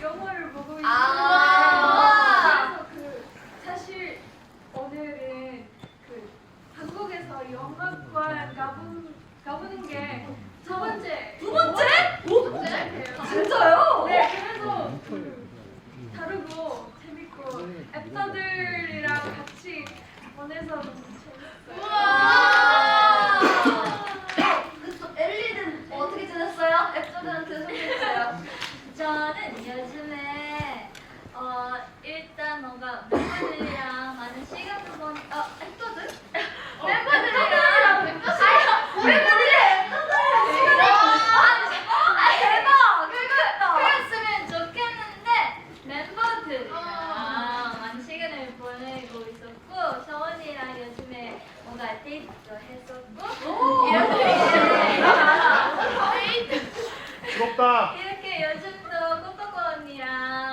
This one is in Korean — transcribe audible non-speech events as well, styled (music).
영화를 보고 있는데 아. 그래서 그 사실 오늘은 그 한국에서 영화관 가본 가보는 게두 번째 두 번째? 두 번째예요. 진짜요? 네, 그래서 그 다르고 재밌고 앱터들이랑 같이 보내서 너무 재밌어요. 우와! (laughs) 그또 엘리는 어떻게 지냈어요? 앱조들한테 소개해주세요. 저는 요즘에 어 일단 뭔가 멤버들이랑 많은 시간을 보 어, 했거든? 어, 멤버들이랑 했었고 어, 서원이랑 요즘에 뭔가 데이트도 했었고 (laughs) 이렇게. 부럽다. 네, 요즘도 꼬꼬꼬 언니랑.